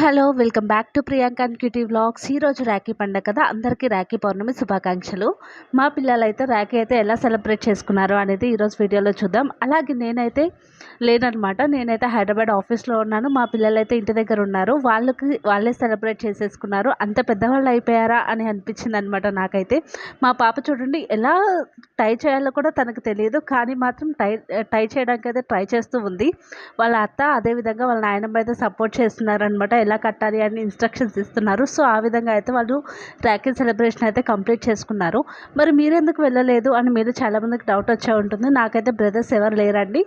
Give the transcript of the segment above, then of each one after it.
Hello welcome back to Priyanka and cutie vlogs. ఈరోజు రాఖీ పండగ కదా అందరికీ రాఖీ పౌర్ణమి శుభాకాంక్షలు. మా పిల్లలైతే రాఖీ అయితే ఎలా సెలబ్రేట్ చేసుకున్నారు అనేది ఈరోజు వీడియోలో చూద్దాం. అలాగే నేనైతే లేననమాట నేనైతే హైదరాబాద్ ఆఫీస్లో ఉన్నాను. మా పిల్లలైతే ఇంటి దగ్గర ఉన్నారు. వాళ్ళకి వాళ్ళే సెలబ్రేట్ చేసేసుకున్నారు. అంత పెద్దవాళ్ళు అయిపోయారా అని అనిపించింది అనమాట నాకైతే. మా పాప చూడండి ఎలా టై చేయాలో కూడా తనకు తెలియదు. కానీ మాత్రం టై టై చేయడానికి అయితే ట్రై చేస్తూ ఉంది. వాళ్ళ అత్త అదేవిధంగా వాళ్ళ నాయనమ్మ అయితే సపోర్ట్ చేస్తున్నారనమాట ఎలా కట్టాలి అని ఇన్స్ట్రక్షన్స్ ఇస్తున్నారు. సో ఆ విధంగా అయితే వాళ్ళు ట్రాకింగ్ సెలబ్రేషన్ అయితే కంప్లీట్ చేసుకున్నారు. మరి మీరెందుకు వెళ్ళలేదు అని మీరు చాలామందికి డౌట్ వచ్చే ఉంటుంది. నాకైతే బ్రదర్స్ ఎవరు లేరండి.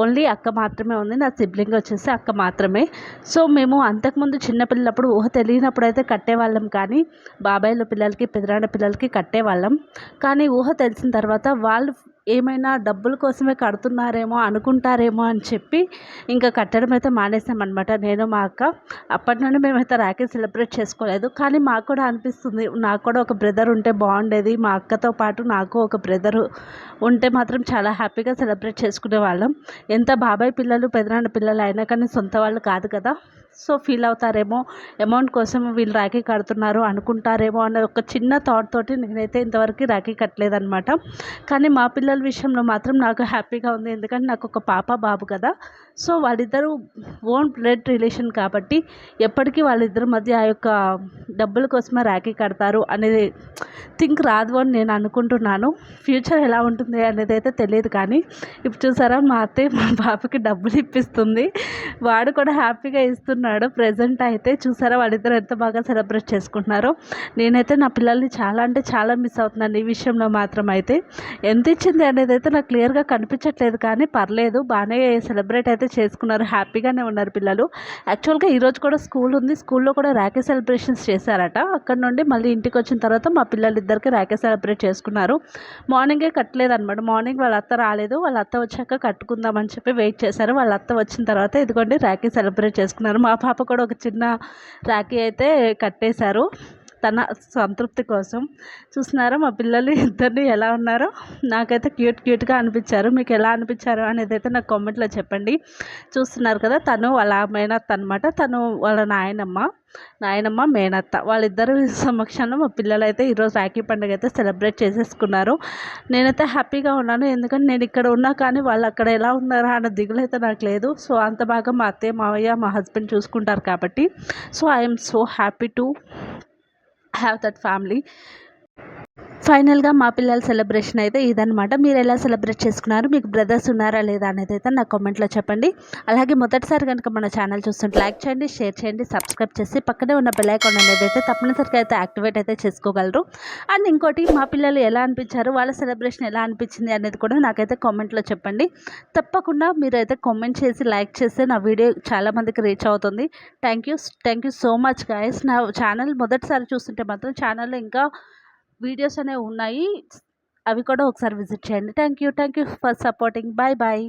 ఓన్లీ అక్క మాత్రమే ఉంది. నా సిబ్లింగ్ వచ్చేసి అక్క మాత్రమే. సో మేము అంతకుముందు చిన్నపిల్లప్పుడు ఊహ తెలియనప్పుడు అయితే కట్టేవాళ్ళం కానీ బాబాయిల పిల్లలకి పిదరాడ పిల్లలకి కట్టేవాళ్ళం. కానీ ఊహ తెలిసిన తర్వాత వాళ్ళు ఏమైనా డబ్బుల కోసమే కడుతున్నారేమో అనుకుంటారేమో అని చెప్పి ఇంకా కట్టడం అయితే మానేసామన్నమాట. నేను మా అక్క. అప్పటి నుండి మేమైతే రాఖీ సెలబ్రేట్ చేసుకోలేదు. కానీ మాకు కూడా అనిపిస్తుంది నాకు కూడా ఒక బ్రదర్ ఉంటే బాగుండేది. మా అక్కతో పాటు నాకు ఒక బ్రదర్ ఉంటే మాత్రం చాలా హ్యాపీగా సెలబ్రేట్ చేసుకునే వాళ్ళం. ఎంత బాబాయ్ పిల్లలు పెదనాన్న పిల్లలు అయినా కానీ సొంత వాళ్ళు కాదు కదా. సో ఫీల్ అవుతారేమో అమౌంట్ కోసం వీళ్ళు రాఖీ కడుతున్నారు అనుకుంటారేమో అనే ఒక చిన్న థాట్ తోటి నేనైతే ఇంతవరకు రాఖీ కట్టలేదనమాట కానీ మా పిల్లలు విషయంలో మాత్రం నాకు హ్యాపీగా ఉంది. ఎందుకంటే నాకు ఒక పాప బాబు కదా. సో వాళ్ళిద్దరూ ఓన్ బ్లడ్ రిలేషన్ కాబట్టి ఎప్పటికీ వాళ్ళిద్దరి మధ్య ఆ యొక్క డబ్బుల కోసమే ర్యాకీ కడతారు అనేది థింక్ రాదు అని నేను అనుకుంటున్నాను. ఫ్యూచర్ ఎలా ఉంటుంది అనేది అయితే తెలియదు కానీ ఇప్పుడు చూసారా మా అత్తయ్య మా బాబుకి డబ్బులు ఇప్పిస్తుంది. వాడు కూడా హ్యాపీగా ఇస్తున్నాడు. ప్రజెంట్ అయితే చూసారా వాళ్ళిద్దరు ఎంత బాగా సెలబ్రేట్ చేసుకుంటున్నారో. నేనైతే నా పిల్లల్ని చాలా అంటే చాలా మిస్ అవుతున్నాను. ఈ విషయంలో మాత్రం అయితే ఎంత ఇచ్చింది అనేది అయితే నాకు క్లియర్గా కనిపించట్లేదు కానీ పర్లేదు. బాగానే సెలబ్రేట్ అయితే చేసుకున్నారు. హ్యాపీగానే ఉన్నారు పిల్లలు. యాక్చువల్గా ఈరోజు కూడా స్కూల్ ఉంది. స్కూల్లో కూడా ర్యాకే సెలబ్రేషన్స్ చేశారట. అక్కడ నుండి మళ్ళీ ఇంటికి వచ్చిన తర్వాత మా పిల్లలిద్దరికి ర్యాకే సెలబ్రేట్ చేసుకున్నారు. మార్నింగే కట్టలేదన్నమాట. మార్నింగ్ వాళ్ళ అత్త రాలేదు. వాళ్ళ అత్త వచ్చాక కట్టుకుందామని చెప్పి వెయిట్ చేశారు. వాళ్ళ అత్త వచ్చిన తర్వాత ఇదిగోండి రాఖీ సెలబ్రేట్ చేసుకున్నారు. మా పాప కూడా ఒక చిన్న రాఖీ అయితే కట్టేశారు. తన సంతృప్తి కోసం. చూస్తున్నారా మా పిల్లలు ఇద్దరిని ఎలా ఉన్నారో? నాకైతే క్యూట్ క్యూట్గా అనిపించారు. మీకు ఎలా అనిపించారు అనేది అయితే నాకు కామెంట్లో చెప్పండి. చూస్తున్నారు కదా తను వాళ్ళ మేనత్త అనమాట తను వాళ్ళ నాయనమ్మ నాయనమ్మ మేనత్త. వాళ్ళిద్దరు సమక్షంలో మా పిల్లలు అయితే ఈరోజు రాఖీ పండుగ అయితే సెలబ్రేట్ చేసేసుకున్నారు. నేనైతే హ్యాపీగా ఉన్నాను. ఎందుకంటే నేను ఇక్కడ ఉన్నా కానీ వాళ్ళు అక్కడ ఎలా ఉన్నారా అన్న దిగులు అయితే నాకు లేదు. సో అంత బాగా మా అత్తయ్య మావయ్య మా హస్బెండ్ చూసుకుంటారు కాబట్టి. So I'm so happy to have that family. ఫైనల్గా మా పిల్లల సెలబ్రేషన్ అయితే ఇదనమాట మీరు ఎలా సెలబ్రేట్ చేసుకున్నారు? మీకు బ్రదర్స్ ఉన్నారా లేదా అనేది అయితే నా కామెంట్లో చెప్పండి. అలాగే మొదటిసారి కనుక మన ఛానల్ చూస్తుంటే లైక్ చేయండి షేర్ చేయండి సబ్స్క్రైబ్ చేసి పక్కనే ఉన్న బెల్ ఐకాన్ అనేది అయితే తప్పనిసరిగా అయితే యాక్టివేట్ అయితే చేసుకోగలరు. అండ్ ఇంకోటి మా పిల్లలు ఎలా అనిపించారు? వాళ్ళ సెలబ్రేషన్ ఎలా అనిపించింది అనేది కూడా నాకైతే కామెంట్లో చెప్పండి. తప్పకుండా మీరు అయితే కామెంట్ చేసి లైక్ చేస్తే నా వీడియో చాలామందికి రీచ్ అవుతుంది. Thank you thank you so much guys. నా ఛానల్ మొదటిసారి చూస్తుంటే మాత్రం ఛానల్లో ఇంకా వీడియోస్ అనేవి ఉన్నాయి. అవి కూడా ఒకసారి విజిట్ చేయండి. Thank you thank you for supporting. Bye bye.